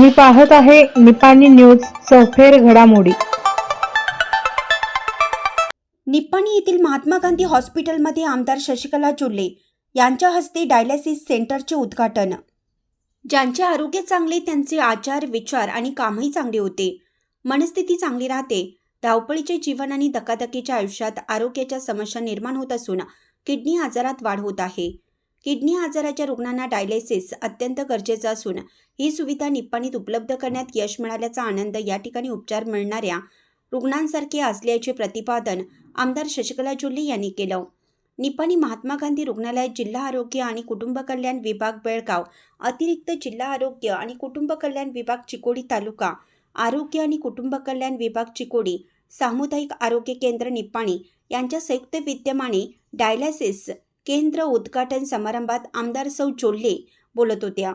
तुम्ही पाहत आहे निपाणी न्यूज चौफेर घडामोडी. निप्पाणी येथील महात्मा गांधी हॉस्पिटलमध्ये आमदार शशिकला चुल्ले यांच्या हस्ते डायलिसिस सेंटरचे उद्घाटन. ज्यांचे आरोग्य चांगले त्यांचे आचार विचार आणि कामही चांगले होते. मनस्थिती चांगली राहते. धावपळीचे जीवन आणि धकाधकीच्या आयुष्यात आरोग्याच्या समस्या निर्माण होत असून किडनी आजारात वाढ होत आहे. किडनी आजाराच्या रुग्णांना डायलिसिस अत्यंत गरजेचं असून ही सुविधा निप्पाणीत उपलब्ध करण्यात यश मिळाल्याचा आनंद या ठिकाणी उपचार मिळणाऱ्या रुग्णांसारखे असल्याचे प्रतिपादन आमदार शशिकला जोल्ले यांनी केलं. निपाणी महात्मा गांधी रुग्णालयात जिल्हा आरोग्य आणि कुटुंब कल्याण विभाग बेळगाव अतिरिक्त जिल्हा आरोग्य आणि कुटुंब कल्याण विभाग चिकोडी तालुका आरोग्य आणि कुटुंब कल्याण विभाग चिकोडी सामुदायिक आरोग्य केंद्र निप्पाणी यांच्या संयुक्त विद्यमाने डायलायसिस केंद्र उद्घाटन समारंभात आमदार सौ जोल्ले बोलत होत्या.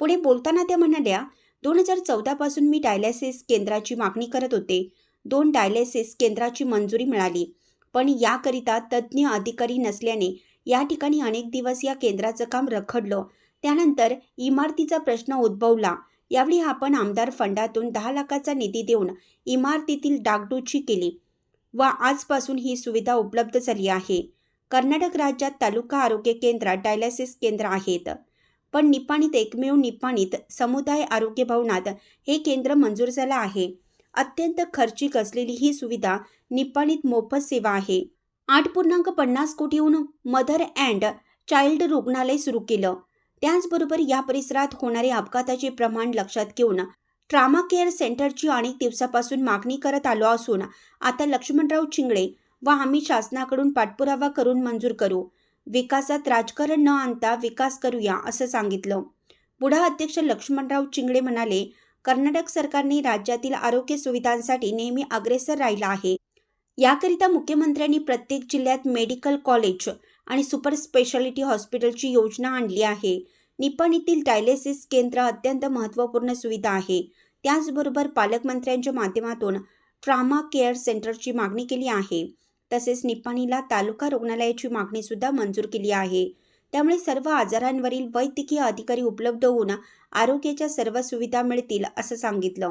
पुढे बोलताना त्या म्हणाल्या दोन हजार चौदापासून मी डायलिसिस केंद्राची मागणी करत होते. दोन डायलिसिस केंद्राची मंजुरी मिळाली. पण याकरिता तज्ज्ञ अधिकारी नसल्याने या ठिकाणी अनेक दिवस या केंद्राचं काम रखडलं. त्यानंतर इमारतीचा प्रश्न उद्भवला. यावेळी आपण आमदार फंडातून दहा लाखाचा निधी देऊन इमारतीतील डागडुची केली व आजपासून ही सुविधा उपलब्ध झाली आहे. कर्नाटक राज्यात तालुका आरोग्य केंद्रात डायलिसिस केंद्र आहेत. पण निपाणीत एकमेव निपाणीत समुदाय आरोग्य भवनात हे केंद्र मंजूर झालं आहे. अत्यंत खर्चिक असलेली ही सुविधा निपाणीत मोफत सेवा आहे. आठ पूर्णांक पन्नास कोटीहून मदर अँड चाइल्ड रुग्णालय सुरू केलं. त्याचबरोबर या परिसरात होणारे अपघाताचे प्रमाण लक्षात घेऊन ट्रामा केअर सेंटरची अनेक दिवसापासून मागणी करत आलो असून आता लक्ष्मणराव चिंगळे व आम्ही शासनाकडून पाठपुरावा करून मंजूर करू. विकासात राजकारण न आणता विकास करूया असं सांगितलं. बुढा अध्यक्ष लक्ष्मणराव चिंगळे म्हणाले कर्नाटक सरकारने राज्यातील आरोग्य सुविधांसाठी नेहमी अग्रेसर राहिला आहे. याकरिता मुख्यमंत्र्यांनी प्रत्येक जिल्ह्यात मेडिकल कॉलेज आणि सुपर स्पेशालिटी हॉस्पिटलची योजना आणली आहे. निपणीतील डायलिसिस केंद्र अत्यंत महत्त्वपूर्ण सुविधा आहे. त्याचबरोबर पालकमंत्र्यांच्या माध्यमातून ट्रामा केअर सेंटरची मागणी केली आहे. तसेच निपाणीला तालुका रुग्णालयाची मागणीसुद्धा मंजूर केली आहे. त्यामुळे सर्व आजारांवरील वैद्यकीय अधिकारी उपलब्ध होऊन आरोग्याच्या सर्व सुविधा मिळतील असं सांगितलं.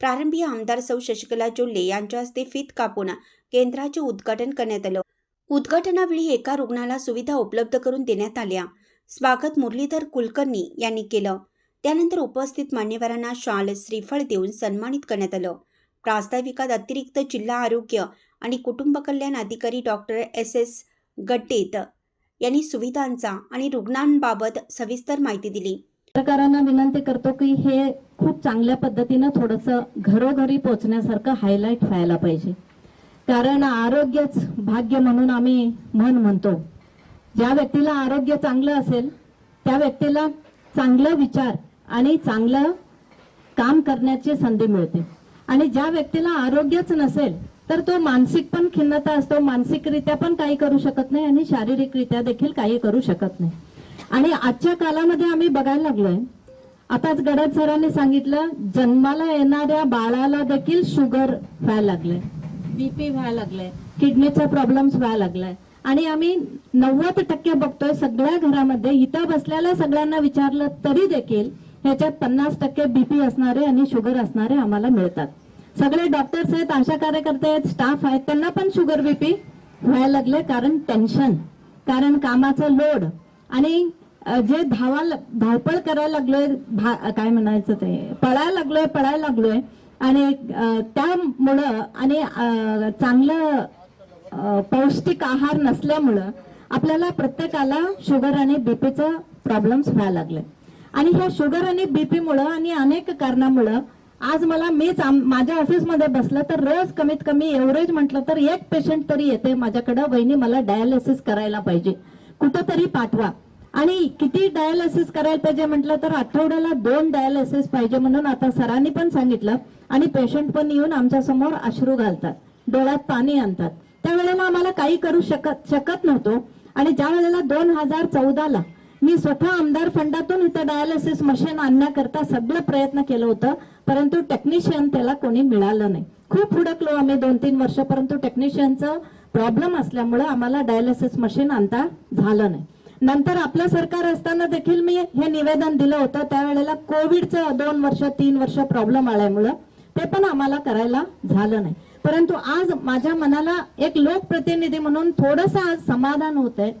प्रारंभी आमदार सौ शशिकला जोल्ले यांच्या हस्ते फीत कापून केंद्राचे उद्घाटन करण्यात आलं. उद्घाटनावेळी एका रुग्णाला सुविधा उपलब्ध करून देण्यात आल्या. स्वागत मुरलीधर कुलकर्णी यांनी केलं. त्यानंतर उपस्थित मान्यवरांना शाल श्रीफळ देऊन सन्मानित करण्यात आलं. प्रास्ताविकात अतिरिक्त जिल्हा आरोग्य आणि कुटुंब कल्याण अधिकारी डॉक्टर एस एस गड्डेत यांनी सुविधांचा आणि रुग्णांबाबत सविस्तर माहिती दिली. पत्रकारांना विनंती करतो की हे खूप चांगल्या पद्धतीनं थोडंसं घरोघरी पोहोचण्यासारखं हायलाईट व्हायला पाहिजे. कारण आरोग्यच भाग्य म्हणून आम्ही म्हण म्हणतो. ज्या व्यक्तीला आरोग्य चांगलं असेल त्या व्यक्तीला चांगलं विचार आणि चांगलं काम करण्याची संधी मिळते. आणि ज्या व्यक्तीला आरोग्यच नसेल तर तो मानसिक पण खिन्नता असतो मानसिकरित्या पण काही करू शकत नाही आणि शारीरिकरित्या देखील काही करू शकत नाही. आणि आजच्या कालामध्ये आम्ही बघायला लागलोय आताच गडद सरांनी सांगितलं जन्माला येणाऱ्या बाळाला देखील शुगर व्हायला लागलंय. बीपी व्हायला लागलंय किडनीचा प्रॉब्लेम्स व्हायला लागलाय. आणि आम्ही नव्वद टक्के बघतोय सगळ्या घरामध्ये इथं बसलेल्या सगळ्यांना विचारलं तरी देखील ह्याच्यात पन्नास टक्के बीपी असणारे आणि शुगर असणारे आम्हाला मिळतात. सगळे डॉक्टर्स आहेत आशा कार्यकर्ते आहेत स्टाफ आहेत त्यांना पण शुगर बीपी व्हायला लागले कारण टेन्शन कारण कामाचं लोड आणि जे धावा धावपळ करायला लागलोय भा- काय म्हणायचं ते पळायला लागलोय पळायला लागलोय. आणि त्यामुळं आणि चांगलं पौष्टिक आहार नसल्यामुळं आपल्याला प्रत्येकाला शुगर आणि बीपीचं प्रॉब्लेम्स व्हायला लागले. आणि ह्या शुगर आणि बीपीमुळं आणि अनेक कारणामुळं आज मला मीच माझ्या ऑफिसमध्ये बसलं तर रोज कमीत कमी एव्हरेज म्हटलं तर एक पेशंट तरी येते. माझ्याकडं वहिनी मला डायलिसिस करायला पाहिजे. कुठंतरी पाठवा. आणि किती डायलिसिस करायला पाहिजे म्हटलं तर आठवड्याला दोन डायलिसिस पाहिजे म्हणून आता सरांनी पण सांगितलं आणि पेशंट पण येऊन आमच्यासमोर अश्रू घालतात. डोळ्यात पाणी आणतात. त्यावेळेला आम्हाला काही करू शकत शकत नव्हतो. आणि ज्या वेळेला दोन हजार चौदाला मी स्वतः आमदार फंडातून इथं डायलिसिस मशीन आणण्याकरता सगळं प्रयत्न केलं होतं परंतु टेक्निशियन त्याला कोणी मिळालं नाही. खूप हुडकलो आम्ही दोन तीन वर्ष परंतु टेक्निशियनचं प्रॉब्लेम असल्यामुळे आम्हाला डायलिसिस मशीन आणता झालं नाही. नंतर आपलं सरकार असताना देखील मी हे निवेदन दिलं होतं त्यावेळेला कोविडचं दोन वर्ष तीन वर्ष प्रॉब्लेम आल्यामुळं ते पण आम्हाला करायला झालं नाही. परंतु आज माझ्या मनाला एक लोकप्रतिनिधी म्हणून थोडस आज समाधान होतंय.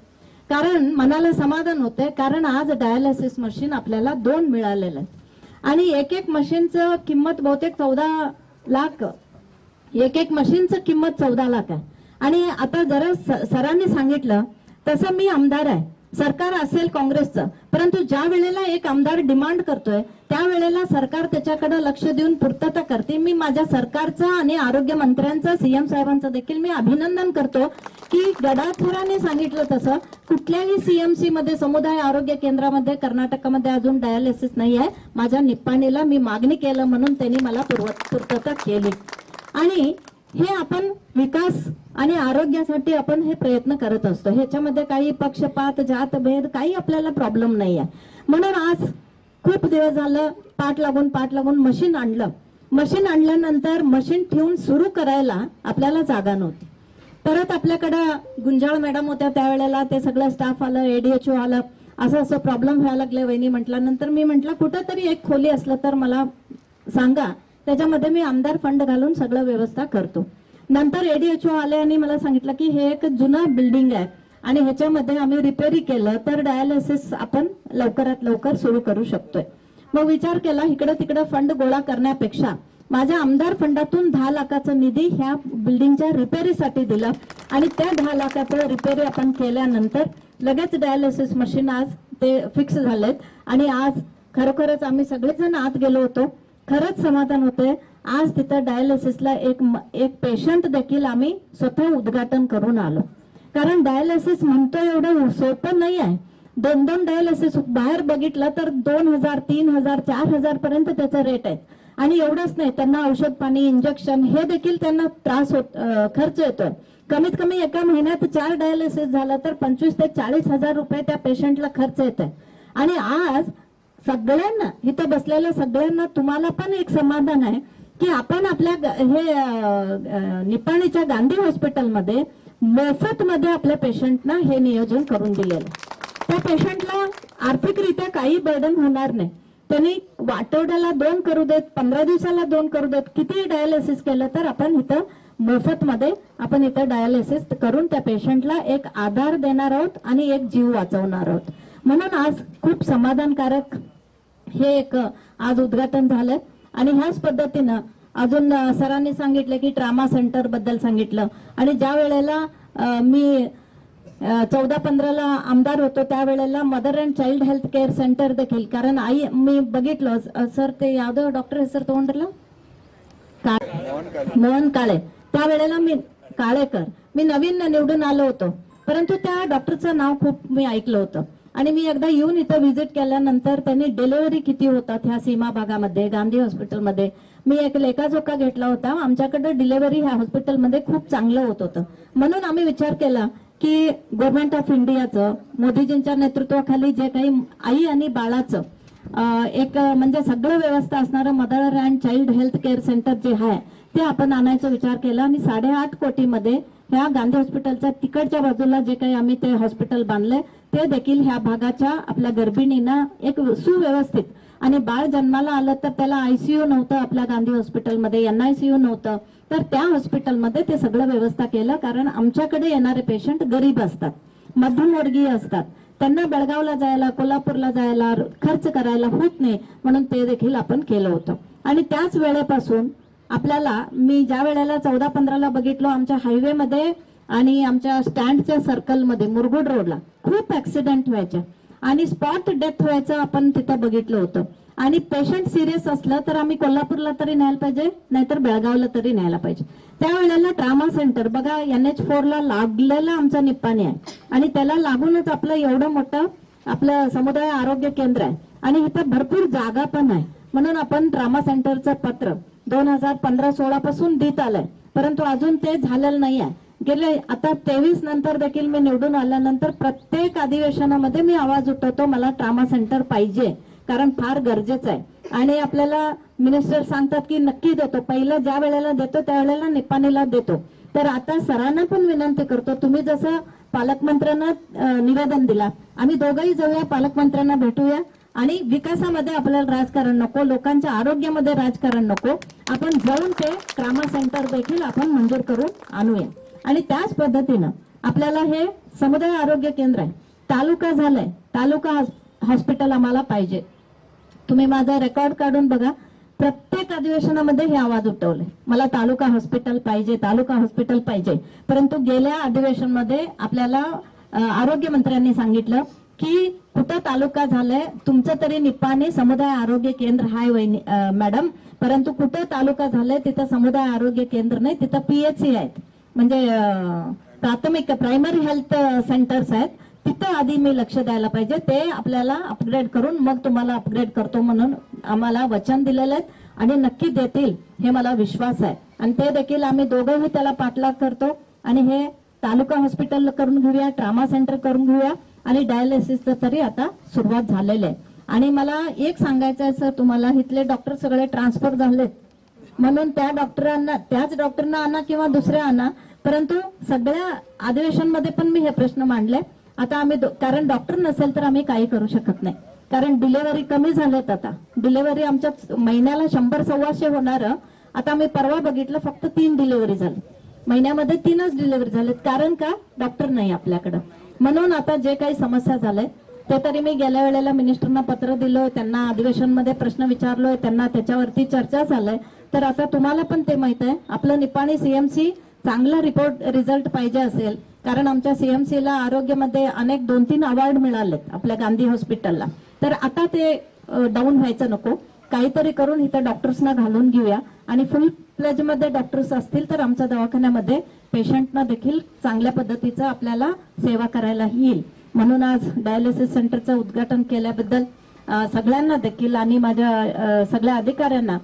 कारण मनाला समाधान होतंय कारण आज डायलिसिस मशीन आपल्याला दोन मिळालेलं आहे आणि एक एक मशीनचं किंमत बहुतेक चौदा लाख एक एक मशीनचं किंमत चौदा लाख आहे. आणि आता जरा स- सरांनी सांगितलं तसं मी आमदार आहे. सरकार असेल काँग्रेसचं परंतु ज्या वेळेला एक आमदार डिमांड करतोय त्यावेळेला सरकार त्याच्याकडे लक्ष देऊन पूर्तता करते. मी माझ्या सरकारचं आणि आरोग्य मंत्र्यांचं सीएम साहेबांचं देखील मी अभिनंदन करतो की गडाथोराने सांगितलं तसं कुठल्याही सीएमसी मध्ये समुदाय आरोग्य केंद्रामध्ये कर्नाटकामध्ये अजून डायालिसिस नाही आहे. माझ्या निप्पाणीला मी मागणी केलं म्हणून त्यांनी मला पूर्व- पूर्तता केली. आणि हे आपण विकास आणि आरोग्यासाठी आपण हे प्रयत्न करत असतो. ह्याच्यामध्ये काही पक्षपात जात भेद काही आपल्याला प्रॉब्लेम नाही आहे म्हणून आज खूप दिवस झालं पाठ लागून पाठ लागून मशीन आणलं. मशीन आणल्यानंतर मशीन ठेवून सुरू करायला आपल्याला जागा नव्हती. परत आपल्याकडं गुंजाळ मॅडम होत्या त्यावेळेला ते सगळं स्टाफ आलं एडीएचओ आलं. असं असं प्रॉब्लेम व्हायला लागले. वहिनी म्हटल्यानंतर मी म्हटलं कुठंतरी एक खोली असलं तर मला सांगा. त्याच्यामध्ये मी आमदार फंड घालून सगळं व्यवस्था करतो. नंतर एडीएचओ आले आणि मला सांगितलं की हे एक जुनं बिल्डिंग आहे आणि ह्याच्यामध्ये आम्ही रिपेरी केलं तर डायलिसिस आपण लवकरात लवकर सुरू करू शकतोय. मग विचार केला इकडं तिकडं फंड गोळा करण्यापेक्षा माझ्या आमदार फंडातून दहा लाखाचा निधी ह्या बिल्डिंगच्या रिपेरीसाठी दिला आणि त्या दहा लाखाचं रिपेरी आपण केल्यानंतर लगेच डायलिसिस मशीन आज ते फिक्स झालेत आणि आज खरोखरच आम्ही सगळेजण आत गेलो होतो. खरंच समाधान होतंय. आज तिथं डायलिसिसला एक एक पेशंट देखील आम्ही स्वतः उद्घाटन करून आलो. कारण डायलिसिस म्हणतो एवढं सोपं नाही आहे. दोन दोन डायलिसिस बाहेर बघितलं तर दोन हजार तीन हजार चार हजार पर्यंत त्याचा रेट आहे आणि एवढंच नाही त्यांना औषध पाणी इंजेक्शन हे देखील त्यांना त्रास होत खर्च येतोय कमीत कमी एका महिन्यात चार डायलिसिस झालं तर पंचवीस ते चाळीस हजार रुपये त्या पेशंटला खर्च येत आहे आणि आज सगळ्यांना इथं बसलेल्या सगळ्यांना तुम्हाला पण एक समाधान आहे की आपण आपल्या हे निपाणीच्या गांधी हॉस्पिटलमध्ये मोफत मध्ये आपल्या पेशंटना हे नियोजन करून दिलेलं त्या पेशंटला आर्थिकरित्या काही बर्डन होणार नाही. त्यांनी आठवड्याला दोन करू देत पंधरा दिवसाला दोन करू देत किती डायलिसिस केलं तर आपण इथं मोफत मध्ये आपण इथं डायलिसिस करून त्या पेशंटला एक आधार देणार आहोत आणि एक जीव वाचवणार आहोत. म्हणून आज खूप समाधानकारक हे एक आज उद्घाटन झालं. आणि ह्याच पद्धतीनं अजून सरांनी सांगितलं की ट्रामा सेंटरबद्दल सांगितलं. आणि ज्या वेळेला मी चौदा पंधराला आमदार होतो त्यावेळेला mother and child health care centre देखील. कारण आई मी बघितलं सर ते यादव डॉक्टर सर तोंडला मोहन काळे. त्यावेळेला मी काळेकर. मी नवीन निवडून आलो होतो. परंतु त्या डॉक्टरचं नाव खूप मी ऐकलं होतं. आणि मी एकदा येऊन इथं व्हिजिट केल्यानंतर त्यांनी डिलिव्हरी किती होतात ह्या सीमा भागामध्ये गांधी हॉस्पिटलमध्ये मी एक लेखाजोखा घेतला होता. आमच्याकडे डिलिव्हरी ह्या हॉस्पिटलमध्ये खूप चांगलं होत होतं. म्हणून आम्ही विचार केला की गव्हर्नमेंट ऑफ इंडियाचं मोदीजींच्या नेतृत्वाखाली जे काही आई आणि बाळाचं एक म्हणजे सगळं व्यवस्था असणारं mother and child health care centre जे आहे ते आपण आणायचा विचार केला आणि साडेआठ कोटीमध्ये ह्या गांधी हॉस्पिटलच्या तिकडच्या बाजूला जे काही आम्ही ते हॉस्पिटल बांधले ते देखील ह्या भागाच्या आपल्या गर्भिणींना एक सुव्यवस्थित आणि बाळ जन्माला आलं तर त्याला आयसीयू नव्हतं आपल्या गांधी हॉस्पिटलमध्ये एन आयसीयू नव्हतं. तर त्या हॉस्पिटलमध्ये ते सगळं व्यवस्था केलं कारण आमच्याकडे येणारे पेशंट गरीब असतात मध्यमवर्गीय असतात. त्यांना बेळगावला जायला कोल्हापूरला जायला खर्च करायला होत नाही म्हणून ते देखील आपण केलं होतं. आणि त्याच वेळेपासून आपल्याला मी ज्या वेळेला चौदा पंधराला बघितलो आमच्या हायवेमध्ये आणि आमच्या स्टँडच्या सर्कलमध्ये मुरगुड रोडला खूप ऍक्सिडेंट व्हायच्या. आणि स्पॉट डेथ व्हायचं आपण तिथं बघितलं होतं. आणि पेशंट सिरियस असलं तर आम्ही कोल्हापूरला तरी न्यायला पाहिजे नाहीतर बेळगावला तरी न्यायला पाहिजे. त्यावेळेला ट्रामा सेंटर बघा एन एच फोरला लागलेलं आमचं निप्पाणी आहे आणि त्याला लागूनच आपलं एवढं मोठं आपलं समुदाय आरोग्य केंद्र आहे. आणि इथं भरपूर जागा पण आहे. म्हणून आपण ट्रामा सेंटरचं पत्र दोन हजार पंधरा सोळा पासून देत आलंय. परंतु अजून ते झालेलं नाही आहे गेले आता तेवीस नंतर देखील मी निवडून आल्यानंतर प्रत्येक अधिवेशनामध्ये मी आवाज उठवतो मला ट्रामा सेंटर पाहिजे कारण फार गरजेचं आहे. आणि आपल्याला मिनिस्टर सांगतात की नक्की देतो. पहिलं ज्या वेळेला देतो त्यावेळेला निपाणीला देतो. तर आता सरांना पण विनंती करतो तुम्ही जसं पालकमंत्र्यांना निवेदन दिला आम्ही दोघंही जाऊया पालकमंत्र्यांना भेटूया. आणि विकासामध्ये आपल्याला राजकारण नको लोकांच्या आरोग्यामध्ये राजकारण नको. आपण जाऊन ते ट्रामा सेंटर देखील आपण मंजूर करून आणूया. आणि त्याच पद्धतीनं आपल्याला हे समुदाय आरोग्य केंद्र आहे. तालुका झालाय. तालुका हॉस्पिटल आम्हाला पाहिजे. तुम्ही माझा रेकॉर्ड काढून बघा. प्रत्येक अधिवेशनामध्ये हे आवाज उठवले. मला तालुका हॉस्पिटल पाहिजे तालुका हॉस्पिटल पाहिजे. परंतु गेल्या अधिवेशनमध्ये आपल्याला आरोग्य आरोग्यमंत्र्यांनी सांगितलं की कुठं तालुका झालाय तुमचं तरी निपाणी समुदाय आरोग्य केंद्र हाय वहिनी मॅडम. परंतु कुठं तालुका झालाय तिथं समुदाय आरोग्य केंद्र नाही तिथं पीएचसी आहेत. म्हणजे प्राथमिक प्रायमरी हेल्थ सेंटर्स आहेत. तिथं आधी मी लक्ष द्यायला पाहिजे. ते आपल्याला अपग्रेड करून मग तुम्हाला अपग्रेड करतो म्हणून आम्हाला वचन दिलेलं आहे आणि नक्की देतील हे मला विश्वास आहे. आणि ते देखील आम्ही दोघंही त्याला पाठलाग करतो. आणि हे तालुका हॉस्पिटल करून घेऊया ट्रामा सेंटर करून घेऊया. आणि डायलिसिसचं तरी आता सुरुवात झालेलं आहे. आणि मला एक सांगायचं आहे सर तुम्हाला इथले डॉक्टर सगळे ट्रान्सफर झालेत. म्हणून त्या डॉक्टरांना त्याच डॉक्टरना आणा किंवा दुसऱ्या आणा. परंतु सगळ्या अधिवेशनमध्ये पण मी हे प्रश्न मांडले. आता आम्ही कारण डॉक्टर नसेल तर आम्ही काही करू शकत नाही. कारण डिलेव्हरी कमी झाल्यात आता. डिलेव्हरी आमच्या महिन्याला शंभर सव्वाशे होणार. आता आम्ही परवा बघितलं फक्त तीन डिलेव्हरी झाली. महिन्यामध्ये तीनच डिलेव्हरी झालेत. कारण का? डॉक्टर नाही आपल्याकडं. म्हणून आता जे काही समस्या झाल्या ते तरी मी गेल्या वेळेला मिनिस्टरना पत्र दिलोय त्यांना अधिवेशनमध्ये प्रश्न विचारलोय त्यांना त्याच्यावरती चर्चा झालंय. तर आता तुम्हाला पण ते माहीत आहे आपलं निपाणी सीएमसी चांगला रिपोर्ट रिझल्ट पाहिजे असेल. कारण आमच्या सीएमसी ला आरोग्यामध्ये अनेक दोन तीन अवॉर्ड मिळालेत आपल्या गांधी हॉस्पिटलला तर आता ते डाऊन व्हायचं नको. काहीतरी करून इथं डॉक्टर्सना घालून घेऊया. आणि फुल प्लेज डॉक्टर्स असतील तर आमच्या दवाखान्यामध्ये पेशंटना देखील चांगल्या पद्धतीचा आपल्याला सेवा करायला येईल. म्हणून आज डायलिसिस सेंटरचं उद्घाटन केल्याबद्दल सगळ्यांना देखील आणि माझ्या सगळ्या अधिकाऱ्यांना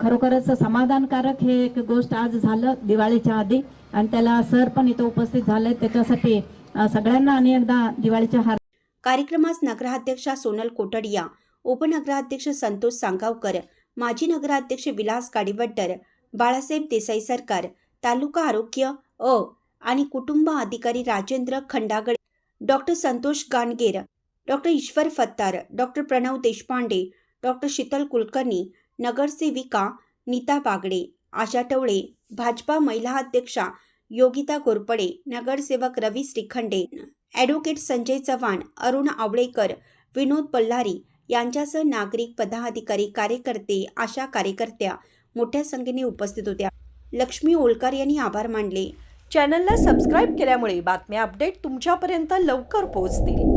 खरोखरच समाधानकारक हे एक गोष्ट आज झालं दिवाळीच्या आधी. आणि त्याला सर पण इथं उपस्थित झाले त्याच्यासाठी सगळ्यांना आणि एकदा दिवाळीच्या हार कार्यक्रमास नगराध्यक्षा सोनल कोटडिया उपनगराध्यक्ष संतोष सांगावकर माजी नगराध्यक्ष विलास गाडीवड्डर बाळासाहेब देसाई सरकार तालुका आरोग्य अ आणि कुटुंब अधिकारी Rajendra Khandagale doctor Santosh Ganger doctor Ishwar Fattar doctor Pranav Deshpande doctor Sheetal Kulkarni नगरसेविका नीता बागडे आशा टवळे भाजपा महिला अध्यक्षा योगिता घोरपडे नगरसेवक रवी श्रीखंडे ॲडव्होकेट संजय चव्हाण अरुण आवळेकर विनोद बल्लारी यांच्यासह नागरिक पदाधिकारी कार्यकर्ते आशा कार्यकर्त्या मोठ्या संख्येने उपस्थित होत्या. लक्ष्मी ओलकर यांनी आभार मानले. चॅनलला सबस्क्राईब केल्यामुळे बातम्या अपडेट तुमच्यापर्यंत लवकर पोहोचतील.